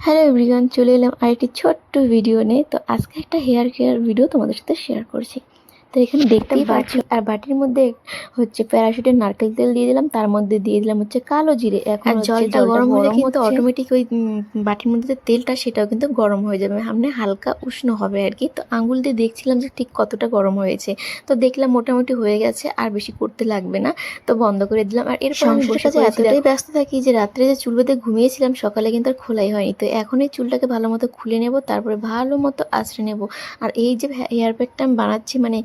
Hello everyone চলে এলাম আরেকটি ছোট্ট ভিডিও নিয়ে। তো আজকে একটা হেয়ার কেয়ার ভিডিও তোমাদের সাথে শেয়ার করছি। তো এখানে দেখতেই পাচ্ছ আর বাটির মধ্যে হচ্ছে প্যারাশুটের নারকেল তেল দিয়ে দিলাম। তার মধ্যে দিয়ে দিলাম হচ্ছে কালো জিরে। এখন জলটা গরম হলে কিন্তু অটোমেটিক ওই বাটির মধ্যে যে তেলটা সেটাও কিন্তু গরম হয়ে যাবে। সামনে হালকা উষ্ণ হবে আর কি। তো আঙুল দিয়ে দেখছিলাম যে ঠিক কতটা গরম হয়েছে। তো দেখলাম মোটামুটি হয়ে গেছে আর বেশি করতে লাগবে না। তো বন্ধ করে দিলাম। আর এরপর আমি বসে কাজে এতটাই ব্যস্ত থাকি যে রাত্রে যে চুল বেঁধে ঘুমিয়েছিলাম সকালে কিন্তু আর খোলাই হয়নি। তো এখন এই চুলটাকে ভালো মতো খুলে নেব তারপরে ভালো মতো আঁচড়ে নেব। আর এই যে হেয়ার প্যাকটা আমি বানাচ্ছি মানে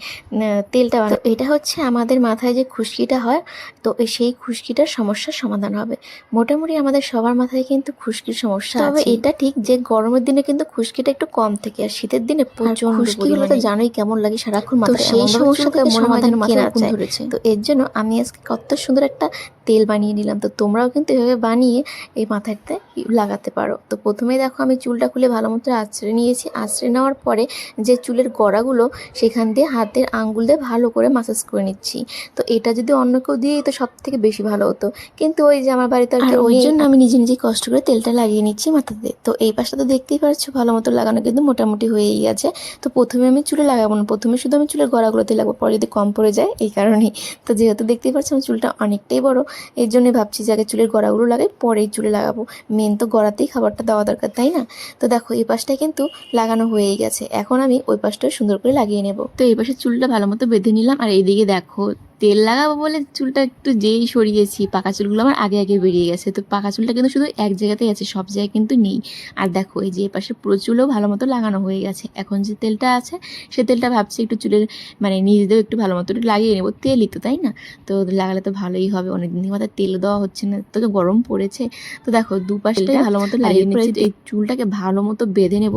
তেলটা বানাবো এটা হচ্ছে আমাদের মাথায় যে খুশকিটা হয় তো সেই খুশকিটার সমস্যার সমাধান হবে মোটামুটি আমাদের সবার মাথায় কিন্তু খুশকির সমস্যা তবে। এটা ঠিক যে গরমের দিনে কিন্তু খুশকিটা একটু কম থাকে আর শীতের দিনে প্রচণ্ড খুশকিগুলো তো জানোই কেমন লাগে সারাক্ষণ মাথায় সেই সমস্যাটা সমস্যাকে মনে মাথায় ধরেছে। তো এর জন্য আমি আজকে কত সুন্দর একটা তেল বানিয়ে নিলাম। তো তোমরাও কিন্তু এভাবে বানিয়ে এই মাথাতে লাগাতে পারো। তো প্রথমে দেখো আমি চুলটা খুলে ভালো মতো আঁচড়ে নিয়েছি। আঁচড়ে নেওয়ার পরে যে চুলের গড়াগুলো সেখান দিয়ে হাতের আঙ্গুল দিয়ে ভালো করে মাসাজ করে নিচ্ছি। তো এটা যদি অন্য কেউ দিয়ে তো সব থেকে বেশি ভালো হতো। কিন্তু ওই যে আমার বাড়িতে আর ওই জন্য আমি নিজে নিজে কষ্ট করে তেলটা লাগিয়ে নিচ্ছি মাথাতে। তো এই পাশটা তো দেখতেই পারছ ভালো মতো লাগানো কিন্তু মোটামুটি হয়েই গেছে তো প্রথমে আমি চুলে লাগাবো না। প্রথমে শুধু আমি চুলের গড়াগুলোতে লাগাবো পরে যদি কম পড়ে যায় এই কারণেই। তো যেহেতু দেখতেই পাচ্ছ আমার চুলটা অনেকটাই বড়। এর জন্যই ভাবছি যে আগে চুলের গড়াগুলো লাগাই পরে চুলে লাগাবো। মেন তো গড়াতেই খাবারটা দেওয়া দরকার, তাই না? তো দেখো, এই পাশটায় কিন্তু লাগানো হয়েই গেছে। এখন আমি ওই পাশটা সুন্দর করে লাগিয়ে নেব। তো এই পাশে চুলটা ভালো মতো বেঁধে নিলাম, আর এইদিকে দেখো তেল লাগাবো বলে চুলটা একটু যেই সরিয়েছি পাকা চুলগুলো আমার আগে আগে বেরিয়ে গেছে। তো পাকা চুলটা কিন্তু শুধু এক জায়গাতেই আছে সব জায়গায় কিন্তু নেই। আর দেখো এই যে এপাশে পুরো চুলও ভালো মতো লাগানো হয়ে গেছে। এখন যে তেলটা আছে সে তেলটা ভাবছি একটু চুলের মানে নিজেদেরও একটু ভালো মতো লাগিয়ে নেব। তেলই তো তাই না? তো লাগালে তো ভালোই হবে অনেকদিন থেকে মাথায় তেল দেওয়া হচ্ছে না তো গরম পড়েছে। তো দেখো দুপাশটাই ভালো মতো লাগিয়ে নিচ্ছি। এই চুলটাকে ভালো মতো বেঁধে নেব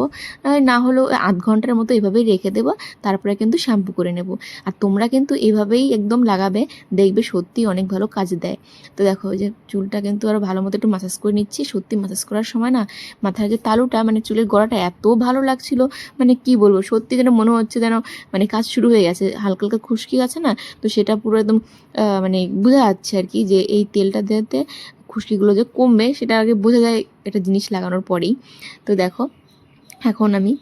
না হলেও আধ ঘণ্টার মতো এভাবেই রেখে দেবো তারপরে কিন্তু শ্যাম্পু করে নেব। আর তোমরা কিন্তু এভাবেই একদম লাগাবে, দেখবে সত্যি অনেক ভালো কাজ দেয়। তো দেখো ওই যে চুলটা কিন্তু আরও ভালো মতো একটু মাসাজ করে নিচ্ছি। সত্যি মাসাজ করার সময় না মাথার যে তালুটা মানে চুলের গড়াটা এত ভালো লাগছিল মানে কি বলব, সত্যি যেন মনে হচ্ছে যেন মানে কাজ শুরু হয়ে গেছে। হালকা হালকা খুশকি আছে না, তো সেটা পুরো একদম মানে বোঝা যাচ্ছে আর কি যে এই তেলটা দিতে খুশকিগুলো যে কমবে, সেটা আগে বোঝা যায় একটা জিনিস লাগানোর পরেই। তো দেখো, এখন আমি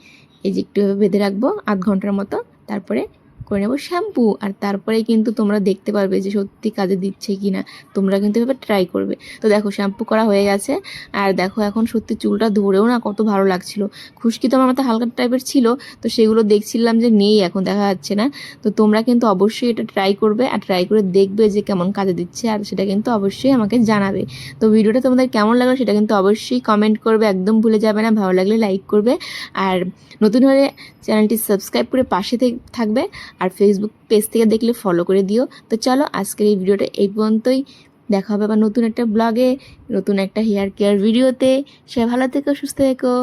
এই যে একটুভাবে বেঁধে রাখব, আধ ঘণ্টার মতো, তারপরে করে নেব শ্যাম্পু। আর তারপরেই কিন্তু তোমরা দেখতে পারবে যে সত্যি কাজে দিচ্ছে কি না তোমরা কিন্তু এভাবে ট্রাই করবে। তো দেখো, শ্যাম্পু করা হয়ে গেছে। আর দেখো, এখন সত্যি চুলটা ধরেও না কত ভালো লাগছিল। খুশকি তো আমার মাথায় হালকা টাইপের ছিল। তো সেগুলো দেখছিলাম যে নেই, এখন দেখা যাচ্ছে না। তো তোমরা কিন্তু অবশ্যই এটা ট্রাই করবে আর ট্রাই করে দেখবে যে কেমন কাজে দিচ্ছে। আর সেটা কিন্তু অবশ্যই আমাকে জানাবে। তো ভিডিওটা তোমাদের কেমন লাগল সেটা কিন্তু অবশ্যই কমেন্ট করবে। একদম ভুলে যাবে না। ভালো লাগলে লাইক করবে। আর নতুন হলে চ্যানেলটি সাবস্ক্রাইব করে পাশে থেকে- থাকবে। আর ফেসবুক পেজ থেকে দেখলে ফলো করে দিও। তো চলো আজকের এই ভিডিওটা এই পর্যন্তই। দেখা হবে আবার নতুন একটা ব্লগে নতুন একটা হেয়ার কেয়ার ভিডিওতে সে ভালো থেকো, সুস্থ থেকো।